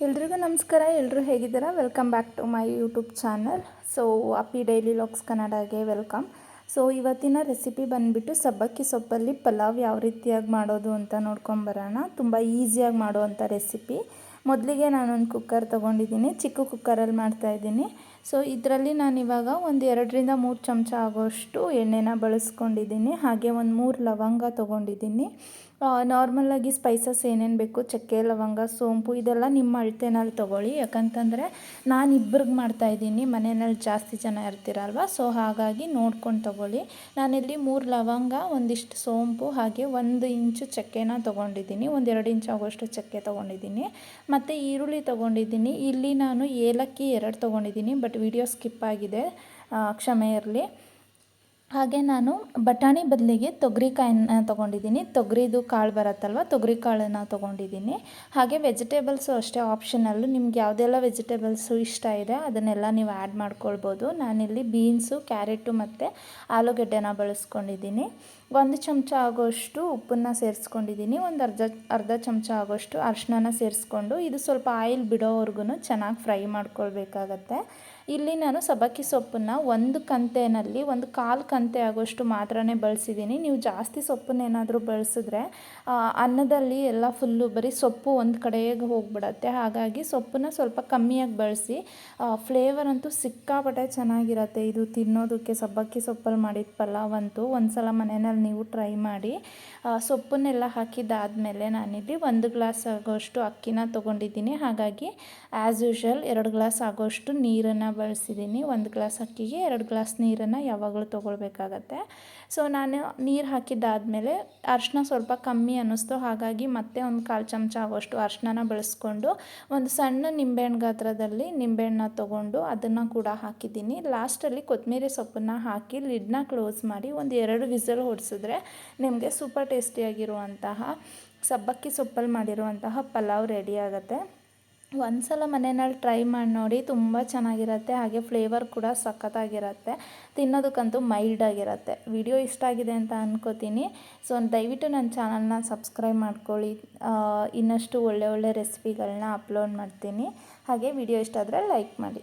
ಎಲ್ರಿಗೂ ನಮಸ್ಕಾರ ಎಲ್ಲರೂ ಹೇಗಿದ್ದೀರಾ? Welcome back to my YouTube channel so Appi daily logs ಕನ್ನಡಗೆ welcome so ಇವತ್ತಿನ ರೆಸಿಪಿ ಬಂದುಬಿಟ್ಟು ಸಬ್ಬಕ್ಕಿ ಸೊಪ್ಪಲ್ಲಿ ಪಲಾವ್ ಯಾವ ರೀತಿಯಾಗಿ ಮಾಡೋದು ಅಂತ ನೋಡ್ಕೊಂಬರೋಣ ತುಂಬ ಈಸಿಯಾಗಿ ಮಾಡುವಂಥ ರೆಸಿಪಿ ಮೊದಲಿಗೆ ನಾನೊಂದು ಕುಕ್ಕರ್ ತೊಗೊಂಡಿದ್ದೀನಿ. ಚಿಕ್ಕ ಕುಕ್ಕರಲ್ಲಿ ಮಾಡ್ತಾಯಿದ್ದೀನಿ ಸೊ ಇದರಲ್ಲಿ ನಾನಿವಾಗ ಒಂದು ಎರಡರಿಂದ ಮೂರು ಚಮಚ ಆಗೋಷ್ಟು ಎಣ್ಣೆನ ಬಳಸ್ಕೊಂಡಿದ್ದೀನಿ. ಹಾಗೆ ಒಂದು ಮೂರು ಲವಂಗ ತೊಗೊಂಡಿದ್ದೀನಿ. ನಾರ್ಮಲಾಗಿ ಸ್ಪೈಸಸ್ ಏನೇನು ಬೇಕು, ಚಕ್ಕೆ, ಲವಂಗ, ಸೋಂಪು ಇದೆಲ್ಲ ನಿಮ್ಮ ಅಳತೆನಲ್ಲಿ ತೊಗೊಳ್ಳಿ. ಯಾಕಂತಂದರೆ ನಾನು ಇಬ್ಬರಿಗೆ ಮಾಡ್ತಾಯಿದ್ದೀನಿ ಮನೆಯಲ್ಲಿ ಜಾಸ್ತಿ ಜನ ಇರ್ತೀರಲ್ವ? ಸೊ ಹಾಗಾಗಿ ನೋಡ್ಕೊಂಡು ತೊಗೊಳ್ಳಿ. ನಾನಿಲ್ಲಿ ಮೂರು ಲವಂಗ, ಒಂದಿಷ್ಟು ಸೋಂಪು, ಹಾಗೆ ಒಂದು ಇಂಚು ಚಕ್ಕೆನ ತೊಗೊಂಡಿದ್ದೀನಿ. ಒಂದು ಎರಡು ಇಂಚು ಆಗೋಷ್ಟು ಚಕ್ಕೆ ತೊಗೊಂಡಿದ್ದೀನಿ. ಮತ್ತು ಈರುಳ್ಳಿ ತೊಗೊಂಡಿದ್ದೀನಿ. ಇಲ್ಲಿ ನಾನು ಏಲಕ್ಕಿ ಎರಡು ತೊಗೊಂಡಿದ್ದೀನಿ ಬಟ್ ವಿಡಿಯೋ ಸ್ಕಿಪ್ ಆಗಿದೆ. ಕ್ಷಮೆ ಇರಲಿ. ಹಾಗೆ ನಾನು ಬಟಾಣಿ ಬದಲಿಗೆ ತೊಗರಿಕಾಯನ್ನ ತೊಗೊಂಡಿದ್ದೀನಿ. ತೊಗರಿದು ಕಾಳು ಬರತ್ತಲ್ವ? ತೊಗರಿ ಕಾಳನ್ನು ತೊಗೊಂಡಿದ್ದೀನಿ. ಹಾಗೆ ವೆಜಿಟೇಬಲ್ಸು ಅಷ್ಟೇ ಆಪ್ಷನಲ್ಲು. ನಿಮ್ಗೆ ಯಾವುದೆಲ್ಲ ವೆಜಿಟೇಬಲ್ಸು ಇಷ್ಟ ಇದೆ, ಅದನ್ನೆಲ್ಲ ನೀವು ಆ್ಯಡ್ ಮಾಡ್ಕೊಳ್ಬೋದು. ನಾನಿಲ್ಲಿ ಬೀನ್ಸು, ಕ್ಯಾರೆಟು ಮತ್ತು ಆಲೂಗಡ್ಡೆನ ಬಳಸ್ಕೊಂಡಿದ್ದೀನಿ. ಒಂದು ಚಮಚ ಆಗೋಷ್ಟು ಉಪ್ಪನ್ನು ಸೇರಿಸ್ಕೊಂಡಿದ್ದೀನಿ. ಒಂದು ಅರ್ಧ ಅರ್ಧ ಚಮಚ ಆಗೋಷ್ಟು ಅರ್ಶಿನ ಸೇರಿಸ್ಕೊಂಡು, ಇದು ಸ್ವಲ್ಪ ಆಯಿಲ್ ಬಿಡೋವರೆಗೂ ಚೆನ್ನಾಗಿ ಫ್ರೈ ಮಾಡ್ಕೊಳ್ಬೇಕಾಗತ್ತೆ. ಇಲ್ಲಿ ನಾನು ಸಬ್ಬಕ್ಕಿ ಸೊಪ್ಪನ್ನು ಒಂದು ಕಂತೆನಲ್ಲಿ ಒಂದು ಕಾಲು ಕಂತೆ ಆಗೋಷ್ಟು ಮಾತ್ರ ಬಳಸಿದ್ದೀನಿ. ನೀವು ಜಾಸ್ತಿ ಸೊಪ್ಪನ್ನೇನಾದರೂ ಬಳಸಿದ್ರೆ ಅನ್ನದಲ್ಲಿ ಎಲ್ಲ ಫುಲ್ಲು ಬರೀ ಸೊಪ್ಪು ಒಂದು ಕಡೆಗೆ ಹೋಗ್ಬಿಡತ್ತೆ. ಹಾಗಾಗಿ ಸೊಪ್ಪನ್ನ ಸ್ವಲ್ಪ ಕಮ್ಮಿಯಾಗಿ ಬಳಸಿ ಫ್ಲೇವರ್ ಅಂತೂ ಸಿಕ್ಕಾಪಟ್ಟೆ ಚೆನ್ನಾಗಿರತ್ತೆ. ಇದು ತಿನ್ನೋದಕ್ಕೆ ಸಬ್ಬಕ್ಕಿ ಸೊಪ್ಪಲ್ಲಿ ಮಾಡಿದ ಪಲಾವ್ ಒಂದು ಸಲ ಮನೆಯಲ್ಲಿ ನೀವು ಟ್ರೈ ಮಾಡಿ ಸೊಪ್ಪನ್ನೆಲ್ಲ ಹಾಕಿದ್ದಾದಮೇಲೆ ನಾನಿಲ್ಲಿ ಒಂದು ಗ್ಲಾಸ್ ಆಗೋಷ್ಟು ಅಕ್ಕಿನ ತೊಗೊಂಡಿದ್ದೀನಿ. ಹಾಗಾಗಿ ಆ್ಯಸ್ ಯೂಶ್ವಲ್ ಎರಡು ಗ್ಲಾಸ್ ಆಗೋಷ್ಟು ನೀರನ್ನು ಬಳಸಿದ್ದೀನಿ. ಒಂದು ಗ್ಲಾಸ್ ಅಕ್ಕಿಗೆ ಎರಡು ಗ್ಲಾಸ್ ನೀರನ್ನು ಯಾವಾಗಲೂ ತೊಗೊಳ್ಬೇಕಾಗತ್ತೆ. ಸೊ ನಾನು ನೀರು ಹಾಕಿದ್ದಾದಮೇಲೆ ಅರ್ಶಿನ ಸ್ವಲ್ಪ ಕಮ್ಮಿ ಅನ್ನಿಸ್ತು. ಹಾಗಾಗಿ ಮತ್ತೆ ಒಂದು ಕಾಲು ಚಮಚ ಆಗೋಷ್ಟು ಅರ್ಶಿನ ಬಳಸ್ಕೊಂಡು ಒಂದು ಸಣ್ಣ ನಿಂಬೆಹಣ್ಣು ಗಾತ್ರದಲ್ಲಿ ನಿಂಬೆಹಣ್ಣನ್ನ ತೊಗೊಂಡು ಅದನ್ನು ಕೂಡ ಹಾಕಿದ್ದೀನಿ. ಲಾಸ್ಟಲ್ಲಿ ಕೊತ್ತಂಬರಿ ಸೊಪ್ಪನ್ನು ಹಾಕಿ ಲಿಡ್ನ ಕ್ಲೋಸ್ ಮಾಡಿ ಒಂದು ಎರಡು ವಿಸಲ್ ಹೊಡಿಸಿದ್ರೆ ನಿಮಗೆ ಸೂಪರ್ ಟೇಸ್ಟಿಯಾಗಿರುವಂತಹ ಸಬ್ಬಕ್ಕಿ ಸೊಪ್ಪಲ್ಲಿ ಮಾಡಿರುವಂತಹ ಪಲಾವ್ ರೆಡಿ ಆಗುತ್ತೆ. ಒಂದು ಸಲ ಮನೆಯಲ್ಲಿ ಟ್ರೈ ಮಾಡಿ ನೋಡಿ, ತುಂಬ ಚೆನ್ನಾಗಿರುತ್ತೆ. ಹಾಗೆ ಫ್ಲೇವರ್ ಕೂಡ ಸಖತ್ತಾಗಿರತ್ತೆ. ತಿನ್ನೋದಕ್ಕಂತೂ ಮೈಲ್ಡ್ ಆಗಿರುತ್ತೆ. ವಿಡಿಯೋ ಇಷ್ಟ ಆಗಿದೆ ಅಂತ ಅಂದ್ಕೋತೀನಿ ಸೊ, ದಯವಿಟ್ಟು ನನ್ನ ಚಾನಲ್ನ ಸಬ್ಸ್ಕ್ರೈಬ್ ಮಾಡ್ಕೊಳ್ಳಿ. ಇನ್ನಷ್ಟು ಒಳ್ಳೆ ಒಳ್ಳೆ ರೆಸಿಪಿಗಳನ್ನ ಅಪ್ಲೋಡ್ ಮಾಡ್ತೀನಿ. ಹಾಗೆ ವಿಡಿಯೋ ಇಷ್ಟ ಆದರೆ ಲೈಕ್ ಮಾಡಿ.